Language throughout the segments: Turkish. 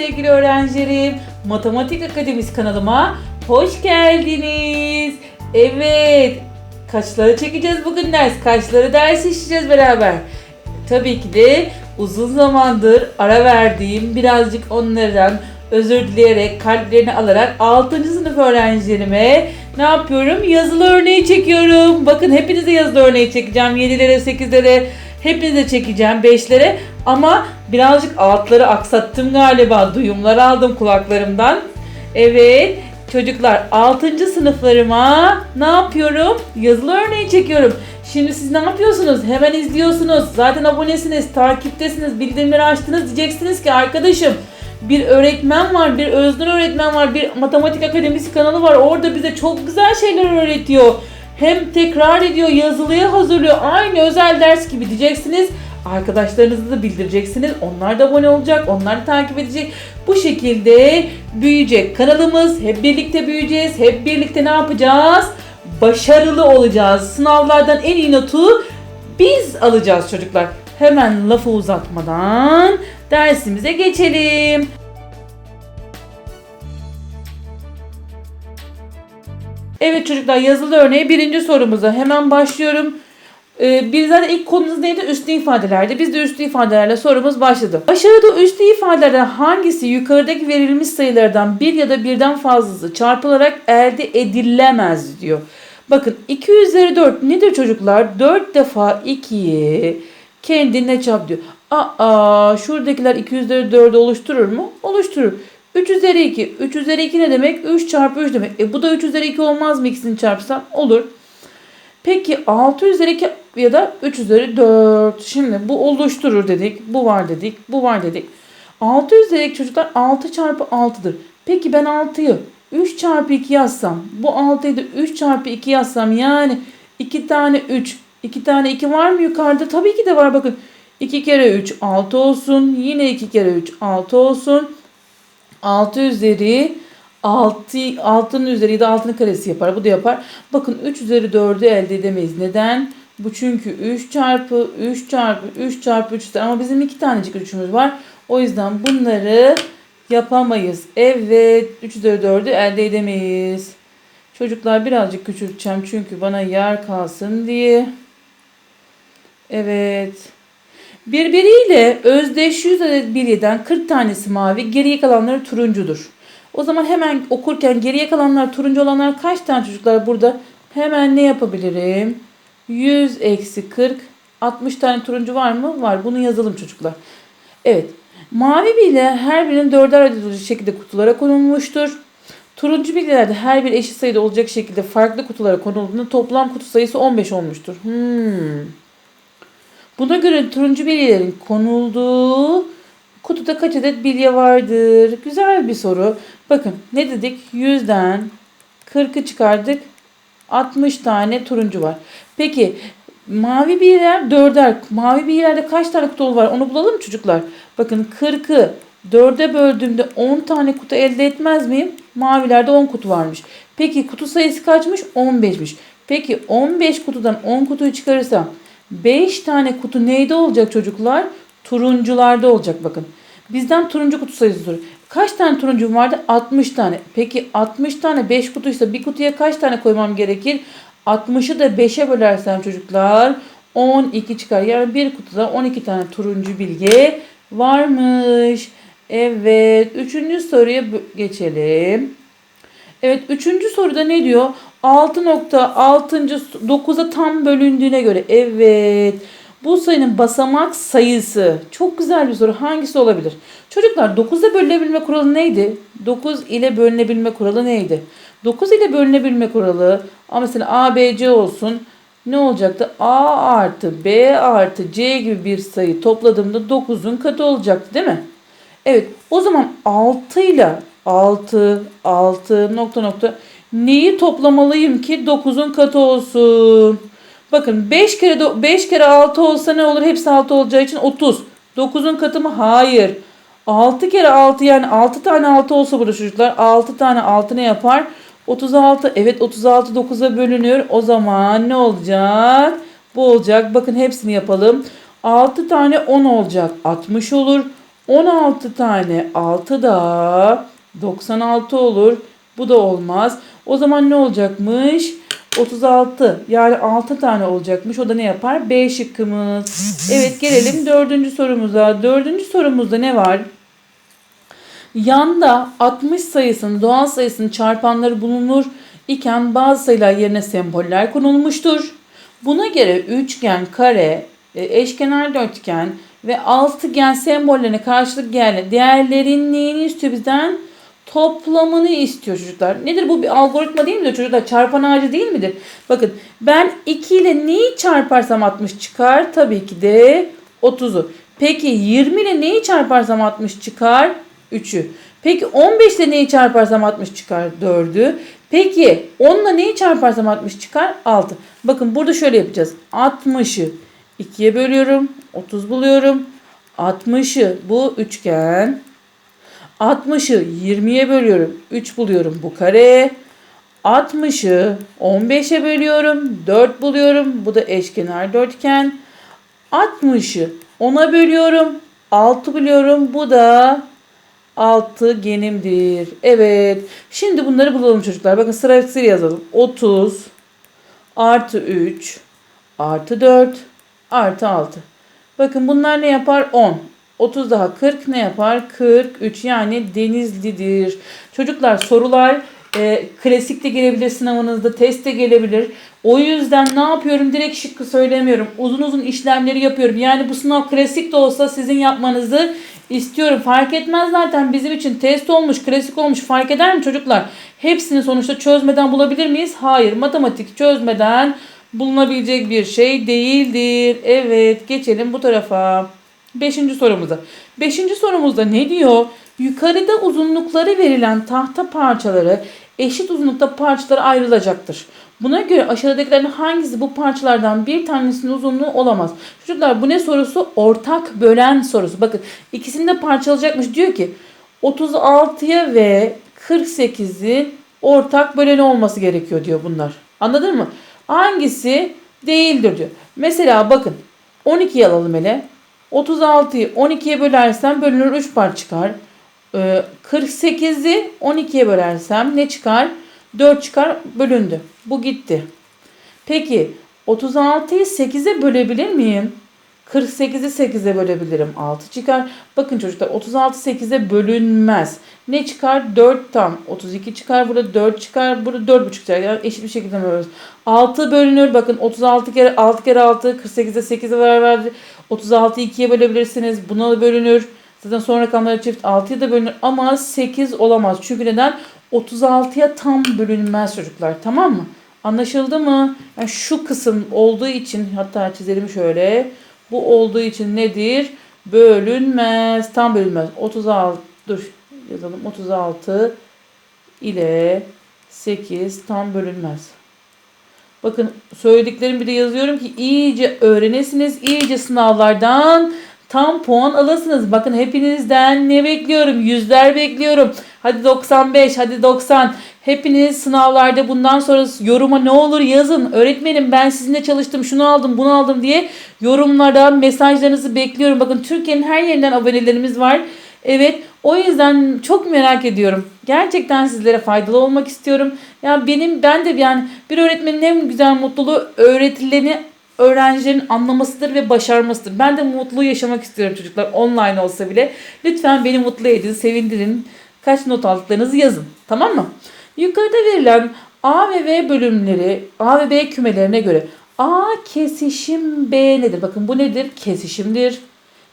sevgili öğrencilerim. Matematik Akademisi kanalıma hoş geldiniz. Evet, kaçları çekeceğiz bugün ders? Kaçları ders işleyeceğiz beraber? Tabii ki de uzun zamandır ara verdiğim birazcık onlardan özür dileyerek kalplerini alarak 6. sınıf öğrencilerime ne yapıyorum? Yazılı örneği çekiyorum. Bakın hepinize yazılı örneği çekeceğim. 7'lere, 8'lere hepinize çekeceğim. 5'lere ama birazcık altları aksattım galiba. Duyumlar aldım kulaklarımdan. Evet çocuklar 6. sınıflarıma ne yapıyorum? Yazılı örneği çekiyorum. Şimdi siz ne yapıyorsunuz? Hemen izliyorsunuz. Zaten abonesiniz, takiptesiniz, bildirimleri açtınız. Diyeceksiniz ki arkadaşım bir öğretmen var, bir Öznur öğretmen var, bir matematik akademisi kanalı var. Orada bize çok güzel şeyler öğretiyor. Hem tekrar ediyor, yazılıya hazırlıyor. Aynı özel ders gibi diyeceksiniz. Arkadaşlarınızı da bildireceksiniz. Onlar da abone olacak, onlar da takip edecek. Bu şekilde büyüyecek kanalımız. Hep birlikte büyüyeceğiz. Hep birlikte ne yapacağız? Başarılı olacağız. Sınavlardan en iyi notu biz alacağız çocuklar. Hemen lafı uzatmadan dersimize geçelim. Evet çocuklar yazılı örneği birinci sorumuza hemen başlıyorum. Ee, zaten ilk konumuz neydi? Üslü ifadelerdi. Biz de üslü ifadelerle sorumuz başladı. Aşağıda üslü ifadelerden hangisi yukarıdaki verilmiş sayılardan bir ya da birden fazlası çarpılarak elde edilemez diyor. Bakın 2 üzeri 4 nedir çocuklar? 4 defa 2'yi kendine çarp diyor. Aa şuradakiler 2 üzeri 4'ü oluşturur mu? Oluşturur. 3 üzeri 2. 3 üzeri 2 ne demek? 3 çarpı 3 demek. E bu da 3 üzeri 2 olmaz mı ikisini çarpsam? Olur. Peki 6 üzeri 2 ya da 3 üzeri 4. Şimdi bu oluşturur dedik. Bu var dedik. Bu var dedik. 6 üzeri 2 çocuklar 6 çarpı 6'dır. Peki ben 6'yı 3 çarpı 2 yazsam. Bu 6'yı da 3 çarpı 2 yazsam. Yani 2 tane 3. 2 tane 2 var mı yukarıda? Tabii ki de var bakın. 2 kere 3 6 olsun. Yine 2 kere 3 6 olsun. 6 üzeri 6 6'nın üzeri de 6'nın karesi yapar. Bu da yapar. Bakın 3 üzeri 4'ü elde edemeyiz. Neden? Bu çünkü 3 çarpı 3 çarpı 3 çarpı 3 ama bizim iki tanecik 3'ümüz var. O yüzden bunları yapamayız. Evet 3 üzeri 4'ü elde edemeyiz. Çocuklar birazcık küçülteceğim çünkü bana yer kalsın diye. Evet. Birbiriyle özdeş 100 adet bilyeden 40 tanesi mavi, geriye kalanları turuncudur. O zaman hemen okurken geriye kalanlar turuncu olanlar kaç tane çocuklar burada? Hemen ne yapabilirim? 100 eksi 40. 60 tane turuncu var mı? Var. Bunu yazalım çocuklar. Evet. Mavi bilye her birinin dörder adet olacak şekilde kutulara konulmuştur. Turuncu bilyelerde her bir eşit sayıda olacak şekilde farklı kutulara konulduğunda toplam kutu sayısı 15 olmuştur. Hmm. Buna göre turuncu bilyelerin konulduğu kutuda kaç adet bilye vardır? Güzel bir soru. Bakın ne dedik? 100'den 40'ı çıkardık. 60 tane turuncu var. Peki mavi bilyeler dörder. Mavi bilyelerde kaç tane kutu var? Onu bulalım çocuklar? Bakın 40'ı 4'e böldüğümde 10 tane kutu elde etmez miyim? Mavilerde 10 kutu varmış. Peki kutu sayısı kaçmış? 15'miş. Peki 15 kutudan 10 kutuyu çıkarırsam 5 tane kutu neyde olacak çocuklar? Turuncularda olacak bakın. Bizden turuncu kutu sayısı soruyor. Kaç tane turuncum vardı? 60 tane. Peki 60 tane 5 kutuysa bir kutuya kaç tane koymam gerekir? 60'ı da 5'e bölersem çocuklar 12 çıkar. Yani bir kutuda 12 tane turuncu bilge varmış. Evet. Üçüncü soruya geçelim. Evet. Üçüncü soruda ne diyor? 6.6. 9'a tam bölündüğüne göre. Evet. Bu sayının basamak sayısı. Çok güzel bir soru. Hangisi olabilir? Çocuklar 9'a bölünebilme kuralı neydi? 9 ile bölünebilme kuralı neydi? 9 ile bölünebilme kuralı ama mesela A, B, C olsun. Ne olacaktı? A artı B artı C gibi bir sayı topladığımda 9'un katı olacaktı değil mi? Evet o zaman 6 ile 6, 6 nokta nokta neyi toplamalıyım ki 9'un katı olsun? Bakın 5 kere 5 kere 6 olsa ne olur? Hepsi 6 olacağı için 30. 9'un katı mı? Hayır. 6 kere 6 yani 6 tane 6 olsa burada çocuklar 6 tane 6 ne yapar? 36. Evet 36 9'a bölünüyor. O zaman ne olacak? Bu olacak. Bakın hepsini yapalım. 6 tane 10 olacak. 60 olur. 16 tane 6 da 96 olur. Bu da olmaz. O zaman ne olacakmış? 36 yani 6 tane olacakmış. O da ne yapar? B şıkkımız. Evet gelelim dördüncü sorumuza. Dördüncü sorumuzda ne var? Yanda 60 sayısının doğal sayısının çarpanları bulunur iken bazı sayılar yerine semboller konulmuştur. Buna göre üçgen, kare, e, eşkenar dörtgen ve altıgen sembollerine karşılık gelen değerlerin neyini istiyor bizden? Toplamını istiyor çocuklar. Nedir bu bir algoritma değil midir çocuklar? Çarpan ağacı değil midir? Bakın ben 2 ile neyi çarparsam 60 çıkar? Tabii ki de 30'u. Peki 20 ile neyi çarparsam 60 çıkar? 3'ü. Peki 15 ile neyi çarparsam 60 çıkar? 4'ü. Peki 10 ile neyi çarparsam 60 çıkar? 6. Bakın burada şöyle yapacağız. 60'ı 2'ye bölüyorum. 30 buluyorum. 60'ı bu üçgen. 60'ı 20'ye bölüyorum. 3 buluyorum bu kare. 60'ı 15'e bölüyorum. 4 buluyorum. Bu da eşkenar dörtgen. 60'ı 10'a bölüyorum. 6 buluyorum. Bu da altıgenimdir. Evet. Şimdi bunları bulalım çocuklar. Bakın sırasıyla yazalım. 30 artı 3 artı 4 artı 6. Bakın bunlar ne yapar? 10. 30 daha 40 ne yapar? 43 yani denizlidir. Çocuklar sorular e, klasik de gelebilir sınavınızda, test de gelebilir. O yüzden ne yapıyorum? Direkt şıkkı söylemiyorum. Uzun uzun işlemleri yapıyorum. Yani bu sınav klasik de olsa sizin yapmanızı istiyorum. Fark etmez zaten bizim için test olmuş, klasik olmuş fark eder mi çocuklar? Hepsini sonuçta çözmeden bulabilir miyiz? Hayır. Matematik çözmeden bulunabilecek bir şey değildir. Evet geçelim bu tarafa. Beşinci sorumuza. Beşinci sorumuzda ne diyor? Yukarıda uzunlukları verilen tahta parçaları eşit uzunlukta parçalara ayrılacaktır. Buna göre aşağıdakilerin hangisi bu parçalardan bir tanesinin uzunluğu olamaz? Çocuklar bu ne sorusu? Ortak bölen sorusu. Bakın ikisini de parçalayacakmış. Diyor ki 36'ya ve 48'in ortak böleni olması gerekiyor diyor bunlar. Anladın mı? Hangisi değildir diyor. Mesela bakın 12'yi alalım hele. 36'yı 12'ye bölersem bölünür 3 parça çıkar. Ee, 48'i 12'ye bölersem ne çıkar? 4 çıkar bölündü. Bu gitti. Peki 36'yı 8'e bölebilir miyim? 48'i 8'e bölebilirim. 6 çıkar. Bakın çocuklar 36 8'e bölünmez. Ne çıkar? 4 tam. 32 çıkar. Burada 4 çıkar. Burada 4,5 çıkar. Yani eşit bir şekilde bölüyoruz. 6 bölünür. Bakın 36 kere 6 kere 6 48'e 8'e var verdi. 36'yı 2'ye bölebilirsiniz. Buna da bölünür. Zaten sonra rakamları çift 6'ya da bölünür. Ama 8 olamaz. Çünkü neden? 36'ya tam bölünmez çocuklar. Tamam mı? Anlaşıldı mı? Yani şu kısım olduğu için hatta çizelim şöyle. Bu olduğu için nedir? Bölünmez. Tam bölünmez. 36 dur yazalım. 36 ile 8 tam bölünmez. Bakın söylediklerimi bir de yazıyorum ki iyice öğrenesiniz. iyice sınavlardan tam puan alasınız. Bakın hepinizden ne bekliyorum? Yüzler bekliyorum. Hadi 95, hadi 90. Hepiniz sınavlarda bundan sonra yoruma ne olur yazın. Öğretmenim ben sizinle çalıştım, şunu aldım, bunu aldım diye yorumlara mesajlarınızı bekliyorum. Bakın Türkiye'nin her yerinden abonelerimiz var. Evet o yüzden çok merak ediyorum. Gerçekten sizlere faydalı olmak istiyorum. Ya benim ben de yani bir öğretmenin en güzel mutluluğu öğretileni öğrencilerin anlamasıdır ve başarmasıdır. Ben de mutlu yaşamak istiyorum çocuklar online olsa bile. Lütfen beni mutlu edin, sevindirin. Kaç not aldıklarınızı yazın. Tamam mı? Yukarıda verilen A ve B bölümleri A ve B kümelerine göre A kesişim B nedir? Bakın bu nedir? Kesişimdir.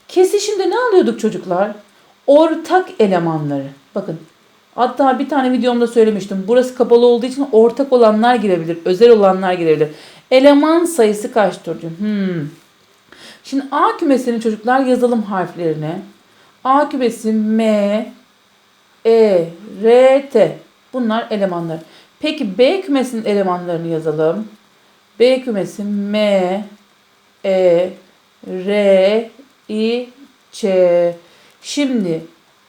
Kesişimde ne alıyorduk çocuklar? Ortak elemanları. Bakın hatta bir tane videomda söylemiştim. Burası kapalı olduğu için ortak olanlar girebilir. Özel olanlar girebilir. Eleman sayısı kaçtır diyor. Hmm. Şimdi A kümesinin çocuklar yazalım harflerini. A kümesi M, E, R, T. Bunlar elemanlar. Peki B kümesinin elemanlarını yazalım. B kümesi M, E, R, I, Ç. Şimdi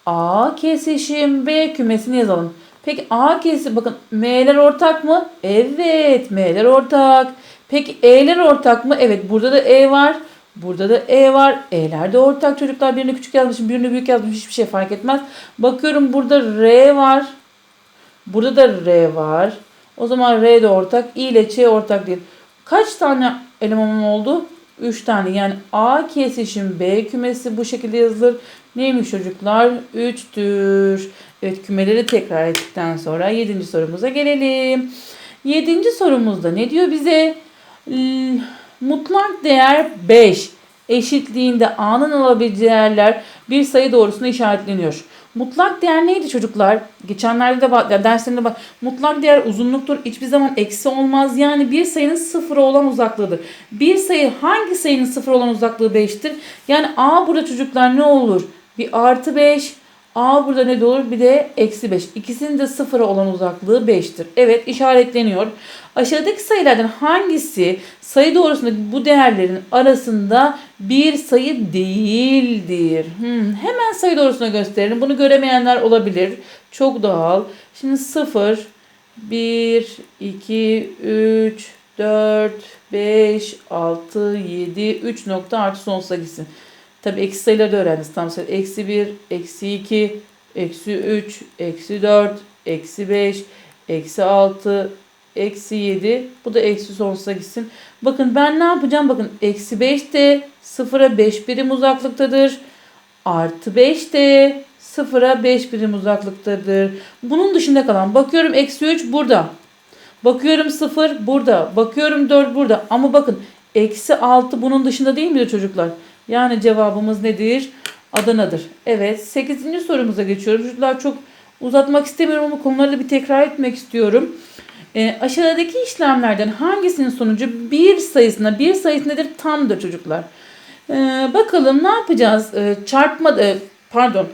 A kesişim B kümesini yazalım. Peki A kesişim bakın M'ler ortak mı? Evet M'ler ortak. Peki E'ler ortak mı? Evet burada da E var. Burada da E var. E'ler de ortak çocuklar. Birini küçük yazmışım, birini büyük yazmışım. Hiçbir şey fark etmez. Bakıyorum burada R var. Burada da R var. O zaman R de ortak. I ile Ç ortak değil. Kaç tane elemanım oldu? 3 tane. Yani A kesişim B kümesi bu şekilde yazılır. Neymiş çocuklar? 3'tür. Evet kümeleri tekrar ettikten sonra 7. sorumuza gelelim. 7. sorumuzda ne diyor bize? L- Mutlak değer 5 eşitliğinde A'nın alabileceği değerler bir sayı doğrusuna işaretleniyor. Mutlak değer neydi çocuklar? Geçenlerde de bak, derslerinde bak. Mutlak değer uzunluktur. Hiçbir zaman eksi olmaz. Yani bir sayının sıfıra olan uzaklığıdır. Bir sayı hangi sayının sıfır olan uzaklığı 5'tir? Yani A burada çocuklar ne olur? Bir artı 5. A burada ne olur? Bir de eksi 5. İkisinin de sıfıra olan uzaklığı 5'tir. Evet işaretleniyor. Aşağıdaki sayılardan hangisi sayı doğrusundaki bu değerlerin arasında bir sayı değildir? Hmm, hemen sayı doğrusuna gösterelim. Bunu göremeyenler olabilir. Çok doğal. Şimdi 0, 1, 2, 3, 4, 5, 6, 7, 3 nokta artı sonsuza gitsin. Tabi eksi sayıları da öğrendiniz. Tam sayı eksi 1, eksi 2, eksi 3, eksi 4, eksi 5, eksi 6, eksi 7. Bu da eksi sonsuza gitsin. Bakın ben ne yapacağım? Bakın eksi 5 de sıfıra 5 birim uzaklıktadır. Artı 5 de sıfıra 5 birim uzaklıktadır. Bunun dışında kalan bakıyorum eksi 3 burada. Bakıyorum 0 burada. Bakıyorum 4 burada. Ama bakın eksi 6 bunun dışında değil midir çocuklar? Yani cevabımız nedir? Adana'dır. Evet 8. sorumuza geçiyorum. Çocuklar çok uzatmak istemiyorum ama konuları bir tekrar etmek istiyorum. E, aşağıdaki işlemlerden hangisinin sonucu bir sayısına bir sayısı nedir? Tamdır çocuklar. E, bakalım ne yapacağız? E, çarpma, e, pardon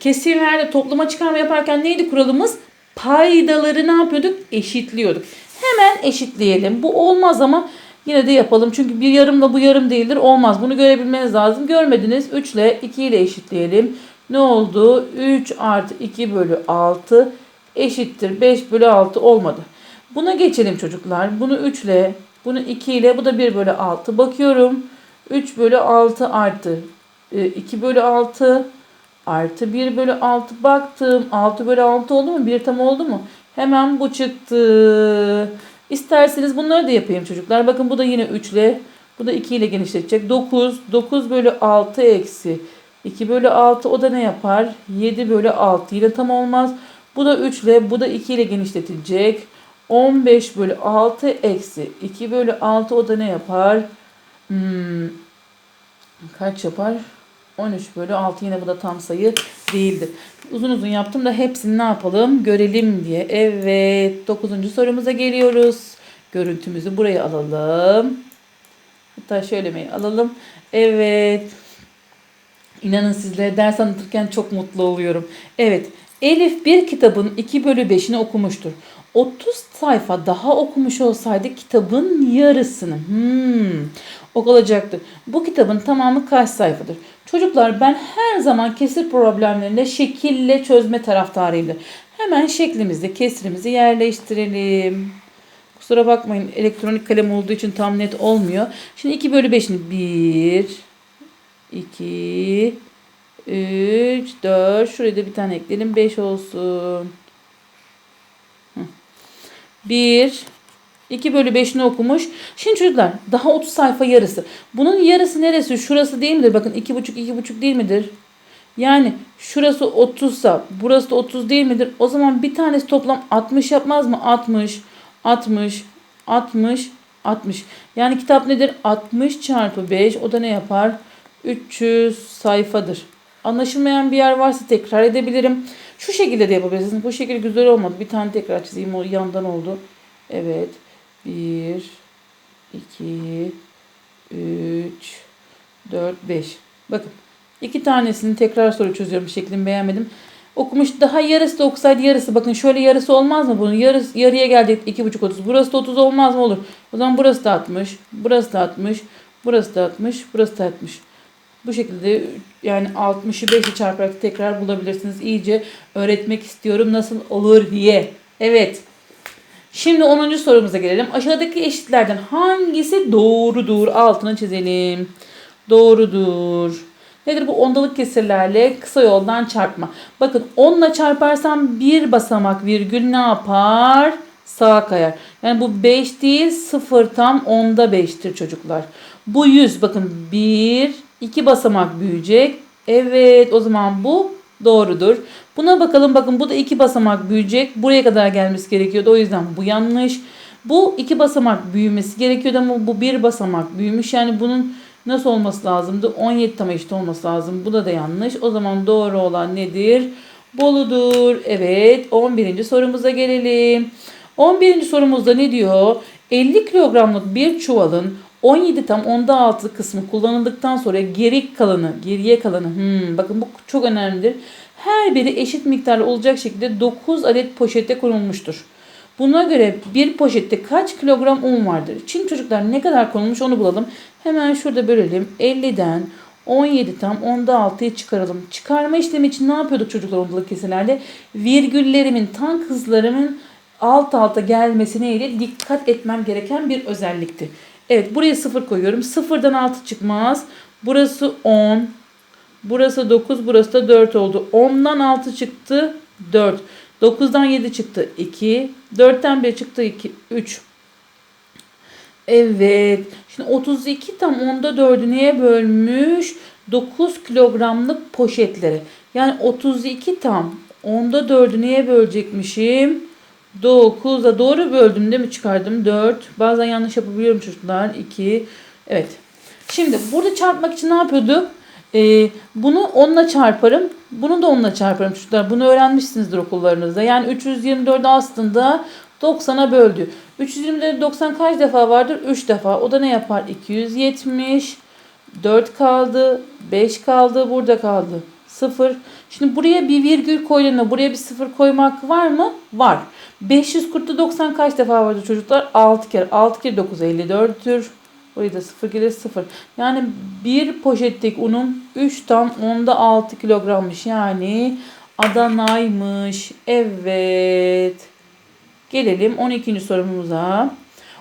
kesirlerde toplama çıkarma yaparken neydi kuralımız? Paydaları ne yapıyorduk? Eşitliyorduk. Hemen eşitleyelim. Bu olmaz ama yine de yapalım. Çünkü bir yarımla bu yarım değildir. Olmaz. Bunu görebilmeniz lazım. Görmediniz. 3 ile 2 ile eşitleyelim. Ne oldu? 3 artı 2 bölü 6 eşittir. 5 bölü 6 olmadı. Buna geçelim çocuklar. Bunu 3 ile, bunu 2 ile, bu da 1 bölü 6. Bakıyorum. 3 bölü 6 artı 2 bölü 6 artı 1 bölü 6 baktım. 6 bölü 6 oldu mu? 1 tam oldu mu? Hemen bu çıktı. İsterseniz bunları da yapayım çocuklar. Bakın bu da yine 3 ile. Bu da 2 ile genişletecek. 9. 9 bölü 6 eksi. 2 bölü 6 o da ne yapar? 7 bölü 6 yine tam olmaz. Bu da 3 ile. Bu da 2 ile genişletilecek. 15 bölü 6 eksi 2 bölü 6 o da ne yapar? Hmm, kaç yapar? 13 bölü 6 yine bu da tam sayı değildir. Uzun uzun yaptım da hepsini ne yapalım görelim diye. Evet 9. sorumuza geliyoruz. Görüntümüzü buraya alalım. Hatta şöyle mi alalım. Evet. İnanın sizlere ders anlatırken çok mutlu oluyorum. Evet. Elif bir kitabın 2 bölü 5'ini okumuştur. 30 sayfa daha okumuş olsaydı kitabın yarısını hmm, olacaktı. Bu kitabın tamamı kaç sayfadır? Çocuklar ben her zaman kesir problemlerinde şekille çözme taraftarıyımdır. Hemen şeklimizde kesrimizi yerleştirelim. Kusura bakmayın elektronik kalem olduğu için tam net olmuyor. Şimdi 2 bölü 5'ini 1, 2, 3, 4. Şuraya da bir tane ekleyelim 5 olsun. 1, 2 bölü 5'ini okumuş. Şimdi çocuklar daha 30 sayfa yarısı. Bunun yarısı neresi? Şurası değil midir? Bakın 2,5 2,5 değil midir? Yani şurası 30 sa burası da 30 değil midir? O zaman bir tanesi toplam 60 yapmaz mı? 60, 60, 60, 60. Yani kitap nedir? 60 çarpı 5 o da ne yapar? 300 sayfadır. Anlaşılmayan bir yer varsa tekrar edebilirim. Şu şekilde de yapabilirsiniz. Bu şekilde güzel olmadı. Bir tane tekrar çizeyim. O yandan oldu. Evet. 1 2 3 4 5. Bakın. iki tanesini tekrar soru çözüyorum. Şeklini beğenmedim. Okumuş daha yarısı da okusaydı yarısı. Bakın şöyle yarısı olmaz mı bunun? Yarısı, yarıya geldi 2,5 30. Burası da 30 olmaz mı? Olur. O zaman burası da 60. Burası da 60. Burası da 60. Burası da 60. Bu şekilde yani 60'ı 5'i çarparak tekrar bulabilirsiniz. İyice öğretmek istiyorum nasıl olur diye. Evet. Şimdi 10. sorumuza gelelim. Aşağıdaki eşitlerden hangisi doğrudur? Altını çizelim. doğrudur. Nedir bu ondalık kesirlerle kısa yoldan çarpma. Bakın 10 ile çarparsam bir basamak virgül ne yapar? Sağa kayar. Yani bu 5 değil 0 tam 10'da 5'tir çocuklar. Bu 100 bakın 1 2 basamak büyüyecek. Evet o zaman bu doğrudur. Buna bakalım bakın bu da 2 basamak büyüyecek. Buraya kadar gelmesi gerekiyordu. O yüzden bu yanlış. Bu iki basamak büyümesi gerekiyordu ama bu bir basamak büyümüş. Yani bunun nasıl olması lazımdı? 17 tam eşit olması lazım. Bu da da yanlış. O zaman doğru olan nedir? Bolu'dur. Evet 11. sorumuza gelelim. 11. sorumuzda ne diyor? 50 kilogramlık bir çuvalın 17 tam onda 6 kısmı kullanıldıktan sonra geri kalanı, geriye kalanı, hmm, bakın bu çok önemlidir. Her biri eşit miktarda olacak şekilde 9 adet poşete konulmuştur. Buna göre bir poşette kaç kilogram un vardır? Şimdi çocuklar ne kadar konulmuş onu bulalım. Hemen şurada bölelim. 50'den 17 tam onda 6'yı çıkaralım. Çıkarma işlemi için ne yapıyorduk çocuklar ondalık kesilerde? Virgüllerimin, tam hızlarımın alt alta gelmesine ile dikkat etmem gereken bir özellikti. Evet buraya 0 koyuyorum. 0'dan 6 çıkmaz. Burası 10. Burası 9. Burası da 4 oldu. 10'dan 6 çıktı. 4. 9'dan 7 çıktı 2. 4'ten 1 çıktı 2, 3. Evet. Şimdi 32 tam onda 4'ü neye bölmüş? 9 kilogramlık poşetlere. Yani 32 tam onda 4'ü neye bölecekmişim? 9'a doğru böldüm değil mi? Çıkardım 4. Bazen yanlış yapabiliyorum çocuklar. 2. Evet. Şimdi burada çarpmak için ne yapıyorduk? Ee, bunu 10'la çarparım. Bunu da 10'la çarparım çocuklar. Bunu öğrenmişsinizdir okullarınızda. Yani 324 aslında 90'a böldü. 324 90 kaç defa vardır? 3 defa. O da ne yapar? 270. 4 kaldı. 5 kaldı. Burada kaldı. 0. Şimdi buraya bir virgül koyduğunda buraya bir 0 koymak var mı? Var. 540'ta 90 kaç defa vardı çocuklar? 6 kere. 6 kere 9 54'tür. Burayı da 0 gelir 0. Yani bir poşetlik unum 3 tam onda 6 kilogrammış. Yani Adana'ymış. Evet. Gelelim 12. sorumuza.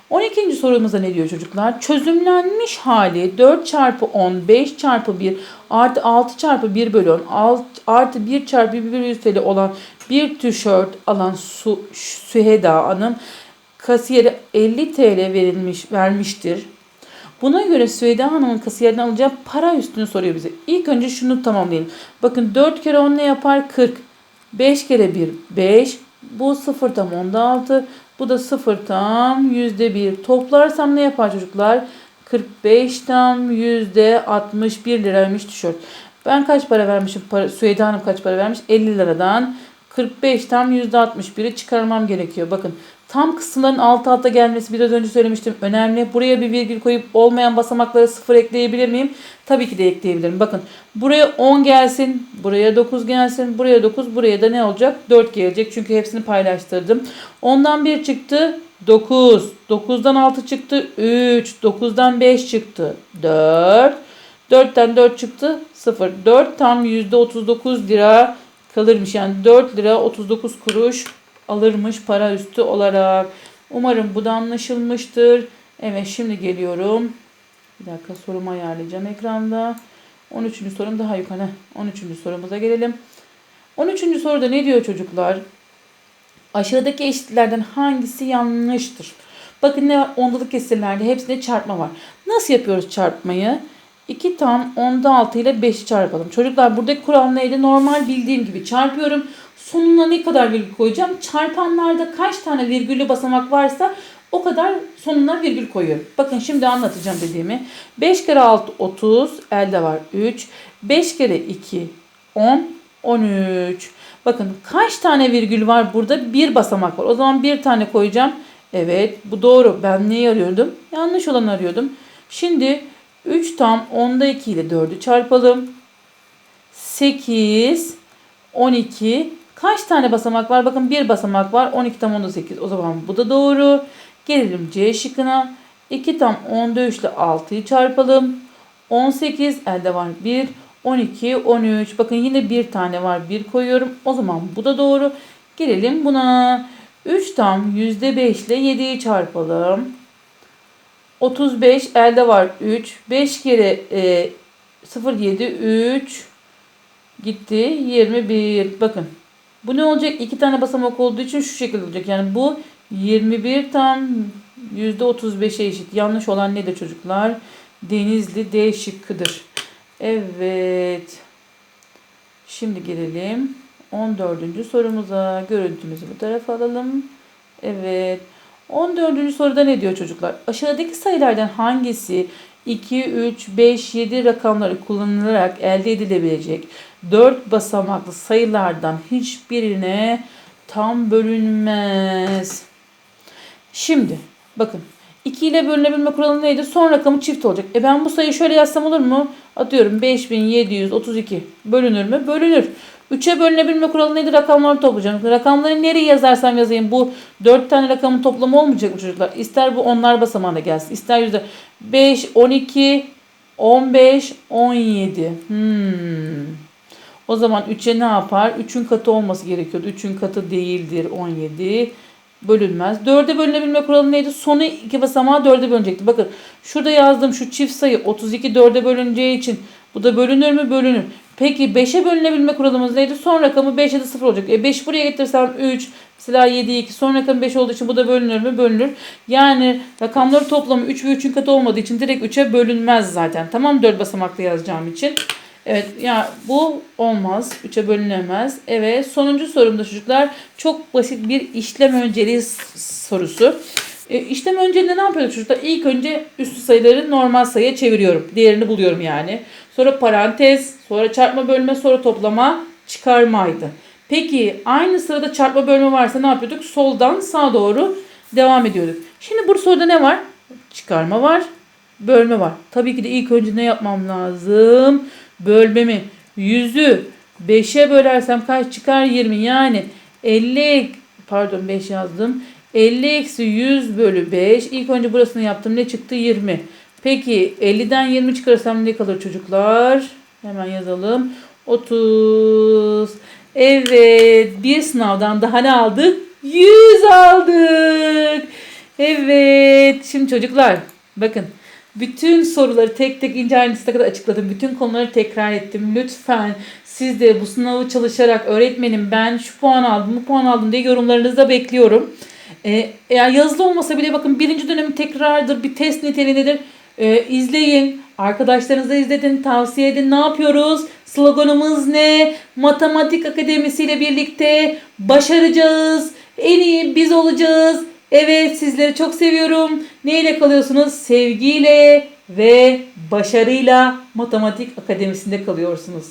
12. sorumuza ne diyor çocuklar? Çözümlenmiş hali 4 çarpı 10, 5 çarpı 1 artı 6 çarpı 1 bölü 10 alt, artı 1 çarpı 1 bölü TL olan bir tişört alan Su, Süheda Hanım kasiyere 50 TL verilmiş vermiştir. Buna göre Süheyda Hanım'ın kasiyerden alacağı para üstünü soruyor bize. İlk önce şunu tamamlayalım. Bakın 4 kere 10 ne yapar? 40. 5 kere 1 5. Bu 0 tam onda 6. Bu da 0 tam yüzde 1. Toplarsam ne yapar çocuklar? 45 tam yüzde 61 liraymış tişört. Ben kaç para vermişim? Para, Süheyda Hanım kaç para vermiş? 50 liradan 45 tam yüzde 61'i çıkarmam gerekiyor. Bakın tam kısımların alt alta gelmesi biraz önce söylemiştim. Önemli. Buraya bir virgül koyup olmayan basamaklara 0 ekleyebilir miyim? Tabii ki de ekleyebilirim. Bakın buraya 10 gelsin. Buraya 9 gelsin. Buraya 9. Buraya da ne olacak? 4 gelecek. Çünkü hepsini paylaştırdım. Ondan 1 çıktı. 9. 9'dan 6 çıktı. 3. 9'dan 5 çıktı. 4. 4'ten 4 çıktı. 0. 4 tam %39 lira kalırmış. Yani 4 lira 39 kuruş alırmış para üstü olarak. Umarım bu da anlaşılmıştır. Evet şimdi geliyorum. Bir dakika sorumu ayarlayacağım ekranda. 13. sorum daha yukarı. 13. sorumuza gelelim. 13. soruda ne diyor çocuklar? Aşağıdaki eşitlerden hangisi yanlıştır? Bakın ne var? Ondalık kesirlerde hepsinde çarpma var. Nasıl yapıyoruz çarpmayı? 2 tam onda 6 ile 5'i çarpalım. Çocuklar buradaki kural neydi? Normal bildiğim gibi çarpıyorum. Sonuna ne kadar virgül koyacağım? Çarpanlarda kaç tane virgüllü basamak varsa o kadar sonuna virgül koyuyorum. Bakın şimdi anlatacağım dediğimi. 5 kere 6 30 elde var 3. 5 kere 2 10 13. Bakın kaç tane virgül var burada? Bir basamak var. O zaman bir tane koyacağım. Evet bu doğru. Ben neyi arıyordum? Yanlış olanı arıyordum. Şimdi 3 tam 10'da 2 ile 4'ü çarpalım. 8, 12. Kaç tane basamak var? Bakın bir basamak var. 12 tam 10'da 8. O zaman bu da doğru. Gelelim C şıkkına. 2 tam 10'da 3 ile 6'yı çarpalım. 18 elde var 1. 12, 13. Bakın yine bir tane var. 1 koyuyorum. O zaman bu da doğru. Gelelim buna. 3 tam %5 ile 7'yi çarpalım. 35 elde var 3. 5 kere e, 0 7 3 gitti 21. Bakın. Bu ne olacak? İki tane basamak olduğu için şu şekilde olacak. Yani bu 21 tam %35'e eşit. Yanlış olan nedir çocuklar? Denizli D şıkkıdır. Evet. Şimdi gelelim 14. sorumuza. Görüntümüzü bu tarafa alalım. Evet. 14. soruda ne diyor çocuklar? Aşağıdaki sayılardan hangisi 2, 3, 5, 7 rakamları kullanılarak elde edilebilecek 4 basamaklı sayılardan hiçbirine tam bölünmez? Şimdi bakın 2 ile bölünebilme kuralı neydi? Son rakamı çift olacak. E ben bu sayıyı şöyle yazsam olur mu? Atıyorum 5732. Bölünür mü? Bölünür. 3'e bölünebilme kuralı neydi? Rakamları toplayacağım. Rakamları nereye yazarsam yazayım bu 4 tane rakamın toplamı olmayacak mı çocuklar? İster bu onlar basamağına gelsin. ister yüzde 5, 12, 15, 17. Hmm. O zaman 3'e ne yapar? 3'ün katı olması gerekiyordu. 3'ün katı değildir 17 bölünmez. 4'e bölünebilme kuralı neydi? Sonu iki basamağı 4'e bölünecekti. Bakın şurada yazdığım şu çift sayı 32 4'e bölüneceği için bu da bölünür mü? Bölünür. Peki 5'e bölünebilme kuralımız neydi? Son rakamı 5 ya da 0 olacak. E 5 buraya getirsem 3, mesela 7 2. Son rakam 5 olduğu için bu da bölünür mü? Bölünür. Yani rakamları toplamı 3 ve 3'ün katı olmadığı için direkt 3'e bölünmez zaten. Tamam 4 basamaklı yazacağım için. Evet ya bu olmaz. 3'e bölünemez. Evet sonuncu sorumda çocuklar çok basit bir işlem önceliği sorusu. E, işlem önceliğinde ne yapıyorduk çocuklar? İlk önce üstü sayıları normal sayıya çeviriyorum. Değerini buluyorum yani. Sonra parantez, sonra çarpma bölme, sonra toplama, çıkarmaydı. Peki aynı sırada çarpma bölme varsa ne yapıyorduk? Soldan sağa doğru devam ediyorduk. Şimdi bu soruda ne var? Çıkarma var, bölme var. Tabii ki de ilk önce ne yapmam lazım? Bölmemi. Yüzü 5'e bölersem kaç çıkar? 20. Yani 50 pardon 5 yazdım. 50 eksi 100 bölü 5. İlk önce burasını yaptım. Ne çıktı? 20. Peki 50'den 20 çıkarırsam ne kalır çocuklar? Hemen yazalım. 30. Evet. Bir sınavdan daha ne aldık? 100 aldık. Evet. Şimdi çocuklar bakın. Bütün soruları tek tek ince ayrıntısına kadar açıkladım. Bütün konuları tekrar ettim. Lütfen siz de bu sınavı çalışarak öğretmenim ben şu puan aldım, bu puan aldım diye yorumlarınızı da bekliyorum. Ee, eğer yazılı olmasa bile bakın birinci dönemi tekrardır, bir test niteliğindedir. Ee, izleyin, arkadaşlarınıza izletin, tavsiye edin. Ne yapıyoruz? Sloganımız ne? Matematik Akademisi ile birlikte başaracağız. En iyi biz olacağız. Evet sizleri çok seviyorum. Neyle kalıyorsunuz? Sevgiyle ve başarıyla Matematik Akademisi'nde kalıyorsunuz.